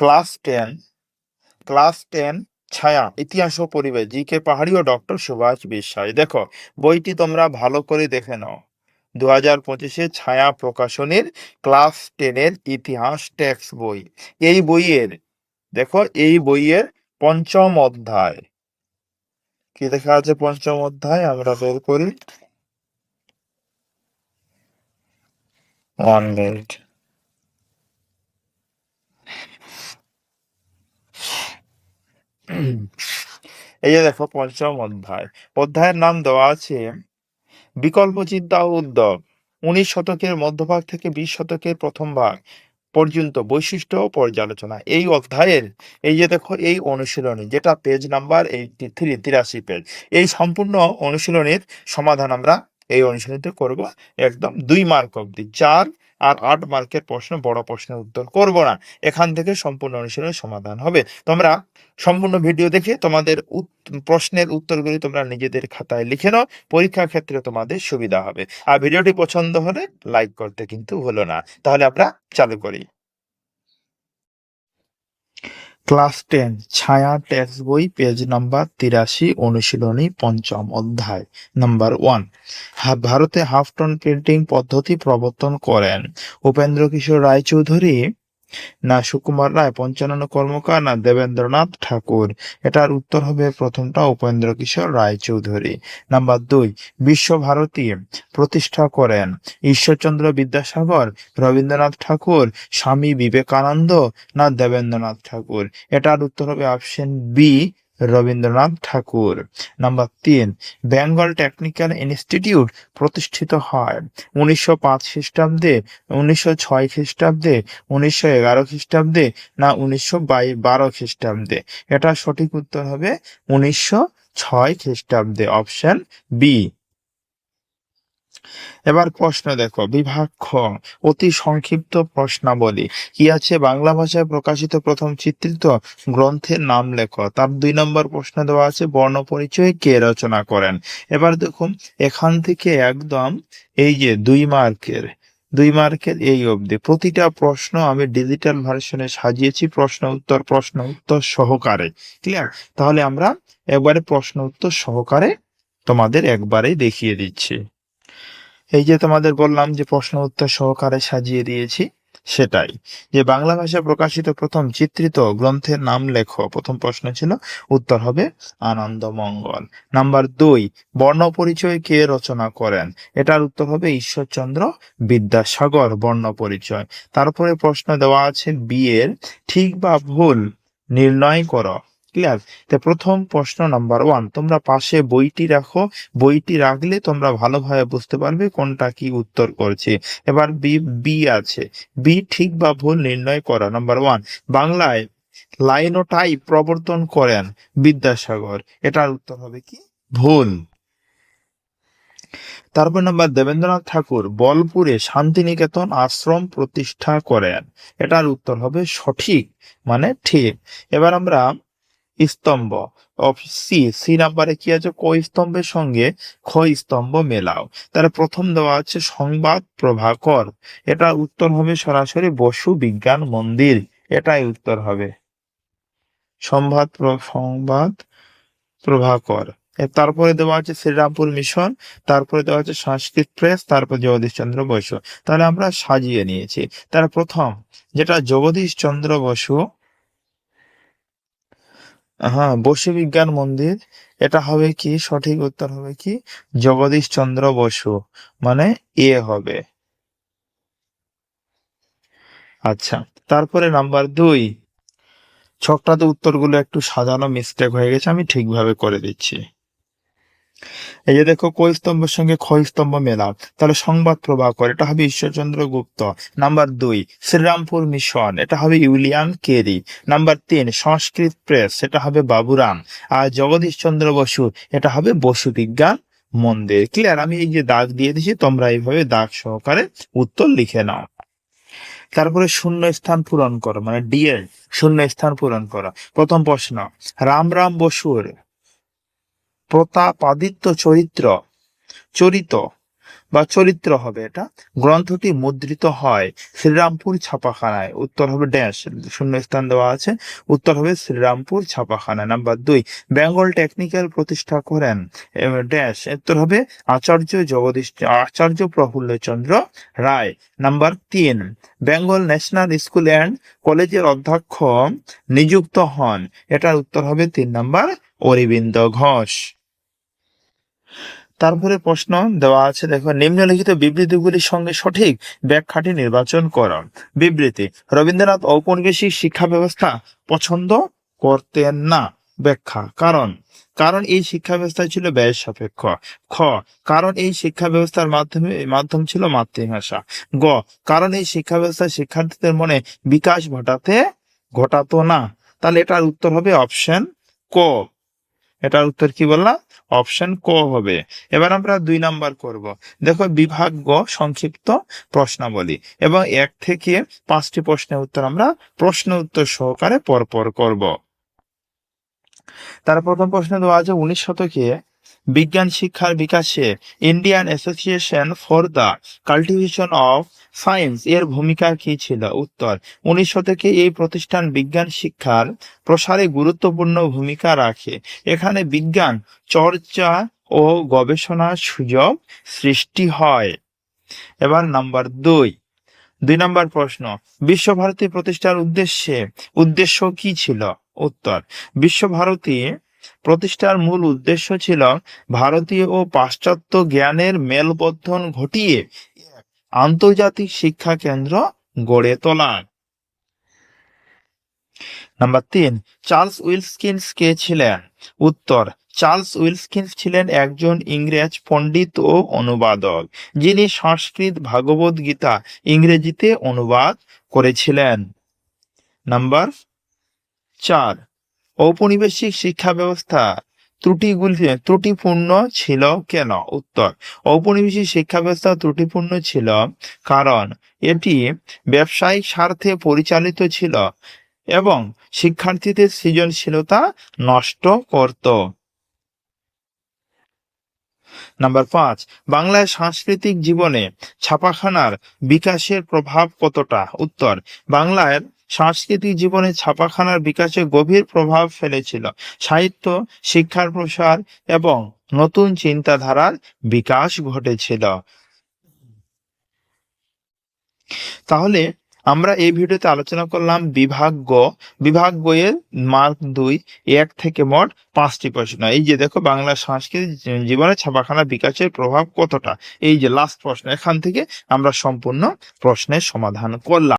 Class ten class ten, ছায়া, ইতিহাস ও পরিবেশ, জি কে পাহাড়ি ও ডক্টর সুভাষ বিশ্বাস। দেখো, বইটি তোমরা ভালো করে দেখে নাও। দু হাজার পঁচিশে ছায়া প্রকাশনীর ক্লাস টেনের ইতিহাস টেক্সট বই। এই বইয়ের, দেখো, এই বইয়ের পঞ্চম অধ্যায়। কি দেখা আছে পঞ্চম অধ্যায়? আমরা বের করি। One minute. এই যে দেখো, পঞ্চম অধ্যায়। অধ্যায়ের নাম দেওয়া আছে, বিকল্প চিন্তা উদ্যোগ উনিশ শতকের মধ্যভাগ থেকে বিশ শতকের প্রথম ভাগ পর্যন্ত বৈশিষ্ট্য পর্যালোচনা। এই অধ্যায়ের, এই যে দেখো, এই অনুশীলনী, যেটা পেজ নাম্বার এইটি থ্রি তিরাশি পেজ এই সম্পূর্ণ অনুশীলনীর সমাধান আমরা এই অনুশীলনীতে করব একদম দুই মার্ক অবধি, চার আর আট মার্কের প্রশ্ন, বড় প্রশ্নের উত্তর করব না। এখান থেকে সম্পূর্ণ অনুশীলনের সমাধান হবে। তোমরা সম্পূর্ণ ভিডিও দেখে তোমাদের প্রশ্নের উত্তরগুলি তোমরা নিজেদের খাতায় লিখে নাও, পরীক্ষার ক্ষেত্রে তোমাদের সুবিধা হবে। আর ভিডিওটি পছন্দ হলে লাইক করতে কিন্তু হলো না। তাহলে আমরা চালু করি। ক্লাস টেন, ছায়া টেক্সট বই, পেজ নাম্বার তিরাশি, অনুশীলনী পঞ্চম অধ্যায়, নাম্বার ওয়ান। ভারতে হাফ টন প্রিন্টিং পদ্ধতি প্রবর্তন করেন। উপেন্দ্র কিশোর রায়চৌধুরী না সুকুমার রায় পঞ্চানন কর্মকার, না দেবেন্দ্রনাথ ঠাকুর। এটার উত্তর হবে প্রথমটা উপেন্দ্র কিশোর রায়চৌধুরী। নাম্বার দুই, বিশ্বভারতী প্রতিষ্ঠা করেন। ঈশ্বরচন্দ্র বিদ্যাসাগর, রবীন্দ্রনাথ ঠাকুর, স্বামী বিবেকানন্দ, না দেবেন্দ্রনাথ ঠাকুর। এটার উত্তর হবে option B Rabindranath Thakur. Number তিন, বেঙ্গল টেকনিক্যাল ইনস্টিটিউট প্রতিষ্ঠিত হয় উনিশশো পাঁচ খ্রিস্টাব্দে, উনিশশো ছয় খ্রিস্টাব্দে, উনিশশো এগারো খ্রিস্টাব্দে না উনিশশো বারো খ্রিস্টাব্দে। এটা সঠিক উত্তর হবে উনিশশো ছয় খ্রিস্টাব্দে, অপশন বি। এবার প্রশ্ন দেখো বিভাগ খ অতি সংক্ষিপ্ত প্রশ্নাবলী। কি আছে? বাংলা ভাষায় প্রকাশিত প্রথম চিত্রিত গ্রন্থের নাম লেখো। তার দুই নম্বর প্রশ্ন দেওয়া আছে, বর্ণ পরিচয় কে রচনা করেন? এবার দেখুন, এখান থেকে একদম এই যে দুই মার্কের দুই মার্কের এই অবধি। প্রতিটা প্রশ্ন আমি ডিজিটাল ভার্সনে সাজিয়েছি, প্রশ্ন উত্তর প্রশ্ন উত্তর সহকারে। ক্লিয়ার? তাহলে আমরা একবারে প্রশ্ন উত্তর সহকারে তোমাদের একবারে দেখিয়ে দিচ্ছি। এই যে তোমাদের বললাম যে প্রশ্ন উত্তর সহকারে সাজিয়ে দিয়েছি, সেটাই। যে বাংলা ভাষায় প্রকাশিত প্রথম চিত্রিত গ্রন্থের নাম লেখো। প্রথম প্রশ্ন ছিল, উত্তর হবে আনন্দ মঙ্গল নাম্বার দুই, বর্ণ পরিচয় কে রচনা করেন? এটার উত্তর হবে ঈশ্বরচন্দ্র বিদ্যাসাগর বর্ণ পরিচয়। তারপরে প্রশ্ন দেওয়া আছে বিয়ের ঠিক বা ভুল নির্ণয় করো। ক্লিয়ার তো প্রথম প্রশ্ন নাম্বার ওয়ান তোমরা পাশে বইটি রাখো। বইটি রাখলে তোমরা ভালোভাবে বুঝতে পারবে কোনটা কি উত্তর করছে। এবার বি বি আছে। বি ঠিক বা ভুল নির্ণয় করা। নাম্বার ওয়ান বাংলায় লাইনোটাই প্রবর্তন করেন বিদ্যাসাগর। এটার উত্তর হবে কি? ভুল। তারপর নাম্বার দেবেন্দ্রনাথ ঠাকুর, বলপুরে শান্তিনিকেতন আশ্রম প্রতিষ্ঠা করেন। এটার উত্তর হবে সঠিক মানে ঠিক। এবার আমরা স্তম্ভ। সি সি নাম্বারে কি আছে? ক স্তম্ভের সঙ্গে খ স্তম্ভ মেলাও। তাহলে প্রথম দেওয়া আছে, সংবাদ প্রভাকর। এটা উত্তর হবে সরাসরি বসু বিজ্ঞান মন্দির। এটাই উত্তর হবে। সংবাদ সংবাদ প্রভাকর। তারপরে দেওয়া আছে শ্রীরামপুর মিশন। তারপরে দেওয়া আছে সংস্কৃত প্রেস। তারপর জগদীশ চন্দ্র বসু। তাহলে আমরা সাজিয়ে নিয়েছি। তার প্রথম, যেটা জগদীশ চন্দ্র বসু হ্যাঁ বসু বিজ্ঞান মন্দির। এটা হবে কি? সঠিক উত্তর হবে কি? জগদীশ চন্দ্র বসু। মানে এ হবে। আচ্ছা তারপরে নাম্বার দুই। ছকটাতে উত্তরগুলো একটু সাজানো মিস্টেক হয়ে গেছে, আমি ঠিকভাবে করে দিচ্ছি। এই যে দেখো ক স্তম্ভের সঙ্গে খ স্তম্ভ মেলাও। তাহলে সংবাদ প্রভাকর এটা হবে ঈশ্বরচন্দ্র গুপ্ত। নাম্বার দুই, শ্রীরামপুর মিশন, এটা হবে ইউলিয়ান কেরি। নাম্বার তিন, সংস্কৃত প্রেস, এটা হবে বাবুরাম। আর জগদীশ চন্দ্র বসু, এটা হবে বসু বিজ্ঞান মন্দির। ক্লিয়ার আমি এই যে দাগ দিয়ে দিয়েছি, তোমরা এইভাবে দাগ সহকারে উত্তর লিখে নাও। তারপরে শূন্য স্থান পূরণ করো মানে ডিএল শূন্য স্থান পূরণ করো। প্রথম প্রশ্ন, রাম রাম বসুর প্রতাপাদিত্য চরিত্র, চরিত বা চরিত্র হবে এটা। গ্রন্থটি মুদ্রিত হয় শ্রীরামপুর ছাপাখানায়। উত্তর হবে ড্যাশ শূন্য স্থান দেওয়া আছে। উত্তর হবে শ্রীরামপুর ছাপাখানা, নাম্বার দুই। বেঙ্গল টেকনিক্যাল প্রতিষ্ঠা করেন ড্যাশ। উত্তর হবে আচার্য জগদীশ, আচার্য প্রফুল্লচন্দ্র রায়। নাম্বার তিন, বেঙ্গল ন্যাশনাল স্কুল অ্যান্ড কলেজের অধ্যক্ষ নিযুক্ত হন। এটার উত্তর হবে তিন নাম্বার অরবিন্দ ঘোষ। তারপরে প্রশ্ন দেওয়া আছে, দেখো, নিম্নলিখিত বিবৃতিগুলির সঙ্গে সঠিক ব্যাখ্যাটি নির্বাচন করো। বিবৃতি, রবীন্দ্রনাথ ঔপনিবেশিক শিক্ষা ব্যবস্থা পছন্দ করতেন না। ব্যাখ্যা, কারণ কারণ এই শিক্ষা ব্যবস্থা ছিল ব্যয় সাপেক্ষ। খ, কারণ এই শিক্ষা ব্যবস্থার মাধ্যমে, মাধ্যম ছিল মাতৃভাষা। গ, কারণ এই শিক্ষা ব্যবস্থা শিক্ষার্থীদের মনে বিকাশ ঘটাতে, ঘটাতো না। তাহলে এটার উত্তর হবে অপশন ক। এটার উত্তর কি বললাম অপশন ক হবে। এবার আমরা দুই নাম্বার করব। দেখো বিভাগ গ, সংক্ষিপ্ত প্রশ্নাবলী। এবং এক থেকে পাঁচটি প্রশ্নের উত্তর আমরা প্রশ্ন উত্তর সহকারে পরপর করব। তার প্রথম প্রশ্ন দেওয়া আছে, উনিশ শতকে বিজ্ঞান শিক্ষার বিকাশে Indian association for the cultivation of science এর ভূমিকা কি ছিল? উত্তর, উনিশ শতকে এই প্রতিষ্ঠান বিজ্ঞান শিক্ষার প্রসারে গুরুত্বপূর্ণ ভূমিকা রাখে। এখানে বিজ্ঞান, চর্চা ও গবেষণার সুযোগ সৃষ্টি হয়। এবার নাম্বার দুই দুই নাম্বার প্রশ্ন, বিশ্বভারতী প্রতিষ্ঠার উদ্দেশ্যে, উদ্দেশ্য কি ছিল? উত্তর, বিশ্বভারতী প্রতিষ্ঠার মূল উদ্দেশ্য ছিল ভারতীয় ও পাশ্চাত্য জ্ঞানের মেলবন্ধন ঘটিয়ে আন্তর্জাতিক শিক্ষা কেন্দ্র গড়ে তোলা নাম্বার তিন, চার্লস উইলস্কিন্স কে ছিলেন? উত্তর, চার্লস উইলস্কিন্স ছিলেন একজন ইংরেজ পণ্ডিত ও অনুবাদক, যিনি সংস্কৃত ভাগবত গীতা ইংরেজিতে অনুবাদ করেছিলেন। নাম্বার চার ঔপনিবেশিক শিক্ষা ব্যবস্থা ত্রুটিগুলি ত্রুটিপূর্ণ ছিল কেন? উত্তর, ঔপনিবেশিক শিক্ষা ব্যবস্থা ত্রুটিপূর্ণ ছিল কারণ এটি ব্যবসায়িক স্বার্থে পরিচালিত ছিল এবং শিক্ষার্থীদের সৃজনশীলতা নষ্ট করত। নাম্বার পাঁচ বাংলায় সাংস্কৃতিক জীবনে ছাপাখানার বিকাশের প্রভাব কতটা? উত্তর, বাংলার সাংস্কৃতিক জীবনে ছাপাখানার বিকাশে গভীর প্রভাব ফেলেছিল। সাহিত্য, শিক্ষার প্রসার এবং নতুন চিন্তাধারার বিকাশ ঘটেছিল। তাহলে আমরা এই ভিডিওতে আলোচনা করলাম বিভাগ গ। বিভাগ বইয়ের মার্ক দুই এক থেকে মোট পাঁচটি প্রশ্ন। এই যে দেখো, বাংলা সাংস্কৃতিক জীবনে ছাপাখানা বিকাশের প্রভাব কতটা? এই যে লাস্ট প্রশ্ন, এখান থেকে আমরা সম্পূর্ণ প্রশ্নের সমাধান করলাম।